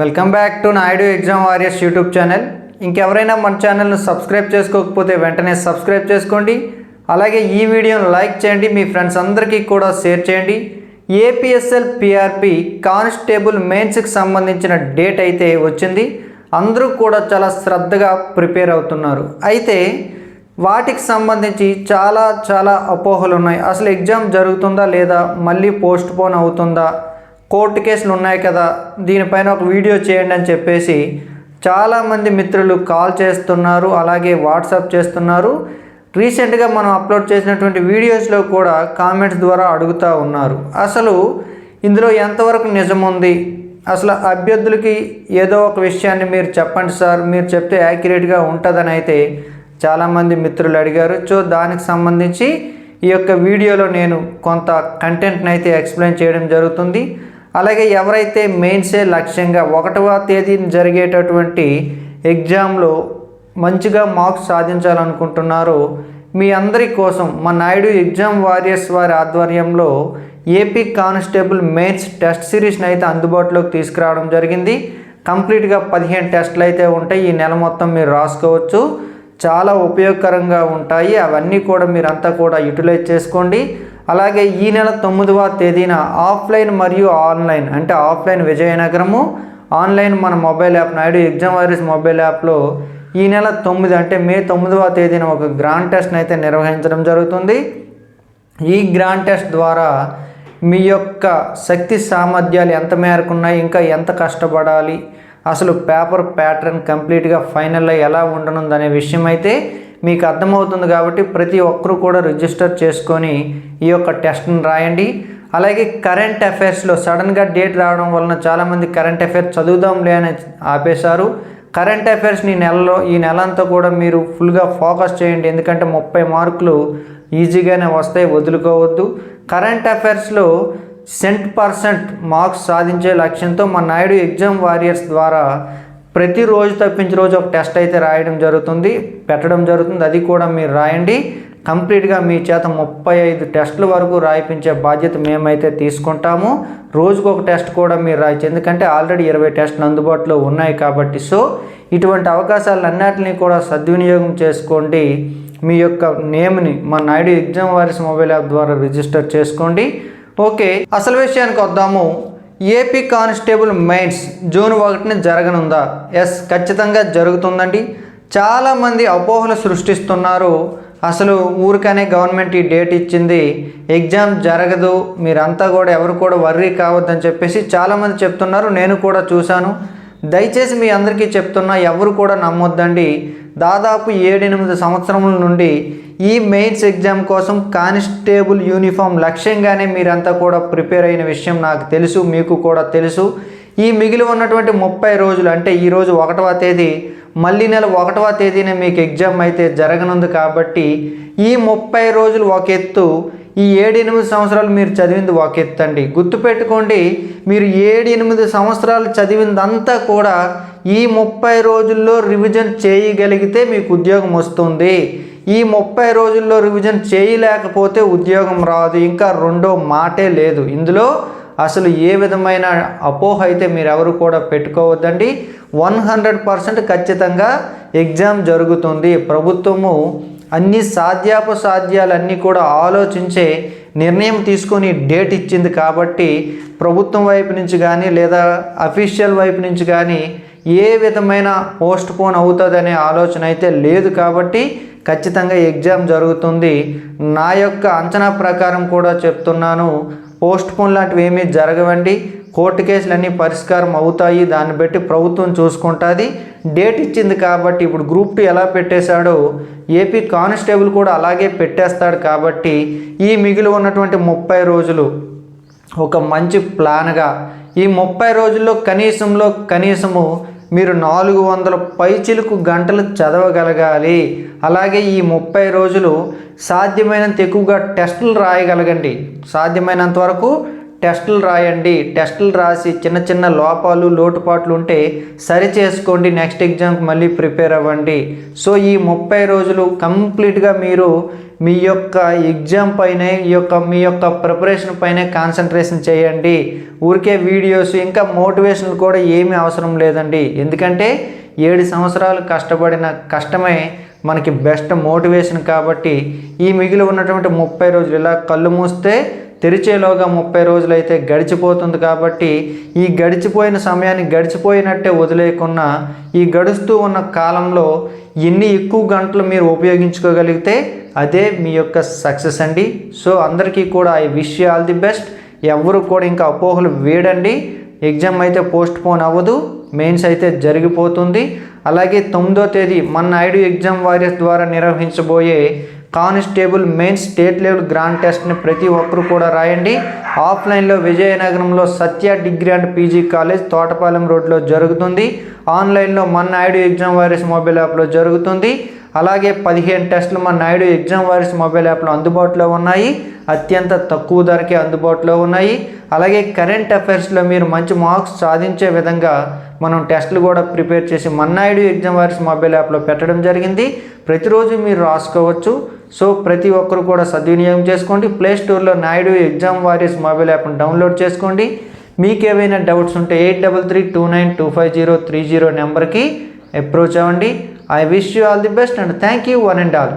Welcome back to Naidu exam warriors YouTube channel ఇంకెవరైనా మన ఛానల్ను సబ్స్క్రైబ్ చేసుకోకపోతే వెంటనే సబ్స్క్రైబ్ చేసుకోండి అలాగే ఈ వీడియోను లైక్ చేయండి మీ ఫ్రెండ్స్ అందరికీ కూడా షేర్ చేయండి ఏపీఎస్ఎల్ పిఆర్పి కానిస్టేబుల్ మెయిన్స్కి సంబంధించిన డేట్ అయితే వచ్చింది అందరూ కూడా చాలా శ్రద్ధగా ప్రిపేర్ అవుతున్నారు అయితే వాటికి సంబంధించి చాలా చాలా అపోహలు ఉన్నాయి అసలు ఎగ్జామ్ జరుగుతుందా లేదా మళ్ళీ పోస్ట్ పోన్ అవుతుందా కోర్టు కేసులు ఉన్నాయి కదా దీనిపైన ఒక వీడియో చేయండి అని చెప్పేసి చాలామంది మిత్రులు కాల్ చేస్తున్నారు అలాగే వాట్సాప్ చేస్తున్నారు రీసెంట్గా మనం అప్లోడ్ చేసినటువంటి వీడియోస్లో కూడా కామెంట్స్ ద్వారా అడుగుతూ ఉన్నారు అసలు ఇందులో ఎంతవరకు నిజం ఉంది అసలు అభ్యర్థులకి ఏదో ఒక విషయాన్ని మీరు చెప్పండి సార్ మీరు చెప్తే యాక్యురేట్గా ఉంటుందని అయితే చాలామంది మిత్రులు అడిగారు సో దానికి సంబంధించి ఈ యొక్క వీడియోలో నేను కొంత కంటెంట్ని అయితే ఎక్స్ప్లెయిన్ చేయడం జరుగుతుంది అలాగే ఎవరైతే మెయిన్సే లక్ష్యంగా ఒకటవ తేదీని జరిగేటటువంటి ఎగ్జామ్లో మంచిగా మార్క్స్ సాధించాలనుకుంటున్నారో మీ అందరి కోసం మా నాయుడు ఎగ్జామ్ వారియర్స్ వారి ఆధ్వర్యంలో ఏపీ కానిస్టేబుల్ మెయిన్స్ టెస్ట్ సిరీస్ని అయితే అందుబాటులోకి తీసుకురావడం జరిగింది కంప్లీట్గా పదిహేను టెస్టులు అయితే ఉంటాయి ఈ నెల మొత్తం మీరు రాసుకోవచ్చు చాలా ఉపయోగకరంగా ఉంటాయి అవన్నీ కూడా మీరంతా కూడా యూటిలైజ్ చేసుకోండి అలాగే ఈ నెల తొమ్మిదవ తేదీన ఆఫ్లైన్ మరియు ఆన్లైన్ అంటే ఆఫ్లైన్ విజయనగరము ఆన్లైన్ మన mobile app Naidu exam warriors mobile యాప్లో ఈ నెల తొమ్మిది అంటే మే తొమ్మిదవ తేదీన ఒక గ్రాండ్ టెస్ట్ని అయితే నిర్వహించడం జరుగుతుంది ఈ గ్రాండ్ టెస్ట్ ద్వారా మీ యొక్క శక్తి సామర్థ్యాలు ఎంత మేరకు ఉన్నాయి ఇంకా ఎంత కష్టపడాలి అసలు పేపర్ ప్యాటర్న్ కంప్లీట్గా ఫైనల్లో ఎలా ఉండనుందనే విషయం అయితే మీకు అర్థమవుతుంది కాబట్టి ప్రతి ఒక్కరూ కూడా రిజిస్టర్ చేసుకొని ఈ యొక్క టెస్ట్ని రాయండి అలాగే కరెంట్ అఫైర్స్లో సడన్గా డేట్ రావడం వలన చాలామంది కరెంట్ అఫైర్స్ చదువుదాంలే అని ఆపేశారు కరెంట్ అఫైర్స్ని నెలలో ఈ నెల అంతా కూడా మీరు ఫుల్గా ఫోకస్ చేయండి ఎందుకంటే ముప్పై మార్కులు ఈజీగానే వస్తాయి వదులుకోవద్దు కరెంట్ అఫైర్స్లో సెంట్ పర్సెంట్ మార్క్స్ సాధించే లక్ష్యంతో మా నాయుడు ఎగ్జామ్ వారియర్స్ ద్వారా ప్రతిరోజు తప్పించి రోజు ఒక టెస్ట్ అయితే రాయడం జరుగుతుంది పెట్టడం జరుగుతుంది అది కూడా మీరు రాయండి కంప్లీట్గా మీ చేత ముప్పై ఐదు టెస్టుల వరకు రాయిపించే బాధ్యత మేమైతే తీసుకుంటాము రోజుకు ఒక టెస్ట్ కూడా మీరు రాయచ్చు ఎందుకంటే ఆల్రెడీ ఇరవై టెస్టులు అందుబాటులో ఉన్నాయి కాబట్టి సో ఇటువంటి అవకాశాలన్నింటినీ కూడా సద్వినియోగం చేసుకోండి మీ యొక్క నేమ్ని మా Naidu exam warriors mobile app ద్వారా రిజిస్టర్ చేసుకోండి ఓకే అసలు విషయానికి వద్దాము ఏపీ కానిస్టేబుల్ మైండ్స్ జూన్ ఒకటిన జరగనుందా ఎస్ ఖచ్చితంగా జరుగుతుందండి చాలామంది అపోహలు సృష్టిస్తున్నారు అసలు ఊరికనే గవర్నమెంట్ ఈ డేట్ ఇచ్చింది ఎగ్జామ్ జరగదు మీరంతా కూడా ఎవరు కూడా వర్రీ కావద్దని చెప్పేసి చాలామంది చెప్తున్నారు నేను కూడా చూశాను దయచేసి మీ అందరికీ చెప్తున్నా ఎవరు కూడా నమ్మొద్దండి దాదాపు ఏడెనిమిది సంవత్సరముల నుండి ఈ మెయిన్స్ ఎగ్జామ్ కోసం కానిస్టేబుల్ యూనిఫామ్ లక్ష్యంగానే మీరంతా కూడా ప్రిపేర్ అయిన విషయం నాకు తెలుసు మీకు కూడా తెలుసు ఈ మిగిలి ఉన్నటువంటి ముప్పై రోజులు అంటే ఈరోజు ఒకటవ తేదీ మళ్ళీ నెల ఒకటవ తేదీన మీకు ఎగ్జామ్ అయితే జరగనుంది కాబట్టి ఈ ముప్పై రోజులు ఒక ఎత్తు ఈ ఏడు ఎనిమిది సంవత్సరాలు మీరు చదివింది ఒక ఎత్తు అండి గుర్తుపెట్టుకోండి మీరు ఏడు ఎనిమిది సంవత్సరాలు చదివిందంతా కూడా ఈ ముప్పై రోజుల్లో రివిజన్ చేయగలిగితే మీకు ఉద్యోగం వస్తుంది ఈ ముప్పై రోజుల్లో రివిజన్ చేయలేకపోతే ఉద్యోగం రాదు ఇంకా రెండో మాటే లేదు ఇందులో అసలు ఏ విధమైన అపోహ అయితే మీరు ఎవరు కూడా పెట్టుకోవద్దండి వన్ హండ్రెడ్ పర్సెంట్ ఖచ్చితంగా ఎగ్జామ్ జరుగుతుంది ప్రభుత్వము అన్ని సాధ్యాపసాధ్యాలన్నీ కూడా ఆలోచించే నిర్ణయం తీసుకొని డేట్ ఇచ్చింది కాబట్టి ప్రభుత్వం వైపు నుంచి కానీ లేదా అఫీషియల్ వైపు నుంచి కానీ ఏ విధమైన పోస్ట్ పోన్ అవుతుందనే ఆలోచన అయితే లేదు కాబట్టి ఖచ్చితంగా ఎగ్జామ్ జరుగుతుంది నా యొక్క అంచనా ప్రకారం కూడా చెప్తున్నాను పోస్ట్ పోన్ లాంటివి ఏమీ జరగవండి కోర్టు కేసులన్నీ పరిష్కారం అవుతాయి దాన్ని బట్టి ప్రభుత్వం చూసుకుంటుంది డేట్ ఇచ్చింది కాబట్టి ఇప్పుడు గ్రూప్ టూ ఎలా పెట్టేశాడో ఏపీ కానిస్టేబుల్ కూడా అలాగే పెట్టేస్తాడు కాబట్టి ఈ మిగిలి ఉన్నటువంటి ముప్పై రోజులు ఒక మంచి ప్లాన్గా ఈ ముప్పై రోజుల్లో కనీసంలో కనీసము మీరు నాలుగు వందల పైచిలకు గంటలు చదవగలగాలి అలాగే ఈ ముప్పై రోజులు సాధ్యమైనంత ఎక్కువగా టెస్టులు రాయగలగండి సాధ్యమైనంత వరకు టెస్టులు రాయండి టెస్టులు రాసి చిన్న చిన్న లోపాలు లోటుపాట్లు ఉంటే సరి చేసుకోండి నెక్స్ట్ ఎగ్జామ్కి మళ్ళీ ప్రిపేర్ అవ్వండి సో ఈ ముప్పై రోజులు కంప్లీట్గా మీరు మీ యొక్క ఎగ్జామ్ పైనే ఈ యొక్క మీ యొక్క ప్రిపరేషన్ పైనే కాన్సన్ట్రేషన్ చేయండి ఊరికే వీడియోస్ ఇంకా మోటివేషన్లు కూడా ఏమీ అవసరం లేదండి ఎందుకంటే ఏడు సంవత్సరాలు కష్టపడిన కష్టమే మనకి బెస్ట్ మోటివేషన్ కాబట్టి ఈ మిగిలి ఉన్నటువంటి ముప్పై రోజులు ఇలా కళ్ళు మూస్తే తెరిచేలోగా ముప్పై రోజులైతే గడిచిపోతుంది కాబట్టి ఈ గడిచిపోయిన సమయాన్ని గడిచిపోయినట్టే వదిలేయకుండా ఈ గడుస్తూ ఉన్న కాలంలో ఎన్ని ఎక్కువ గంటలు మీరు ఉపయోగించుకోగలిగితే అదే మీ యొక్క సక్సెస్ అండి సో అందరికీ కూడా I wish all the best ఎవరు కూడా ఇంకా అపోహలు వేడండి ఎగ్జామ్ అయితే పోస్ట్ పోన్ అవ్వదు మెయిన్స్ అయితే జరిగిపోతుంది అలాగే తొమ్మిదో తేదీ మన నాయుడు ఎగ్జామ్ వారియర్స్ ద్వారా నిర్వహించబోయే constable main state level grand టెస్ట్ని ప్రతి ఒక్కరు కూడా రాయండి ఆఫ్లైన్లో విజయనగరంలో Satya degree and PG college Thotapalem రోడ్లో జరుగుతుంది ఆన్లైన్లో Mann Naidu exam warriors mobile యాప్లో జరుగుతుంది అలాగే పదిహేను టెస్టులు మన నాయుడు ఎగ్జామ్ వారిస్ మొబైల్ యాప్లో అందుబాటులో ఉన్నాయి అత్యంత తక్కువ ధరకే అందుబాటులో ఉన్నాయి అలాగే కరెంట్ అఫైర్స్లో మీరు మంచి మార్క్స్ సాధించే విధంగా మనం టెస్టులు కూడా ప్రిపేర్ చేసి మన్నాయుడు ఎగ్జామ్ వారిస్ మొబైల్ యాప్లో పెట్టడం జరిగింది ప్రతిరోజు మీరు రాసుకోవచ్చు సో ప్రతి ఒక్కరు కూడా సద్వినియోగం చేసుకోండి ప్లే స్టోర్లో నాయుడు ఎగ్జామ్ వారియర్స్ మొబైల్ యాప్ను డౌన్లోడ్ చేసుకోండి మీకు ఏవైనా డౌట్స్ ఉంటే eight double three two nine two five zero three zero నెంబర్కి అప్రోచ్ అవ్వండి I wish you all the best and thank you one and all.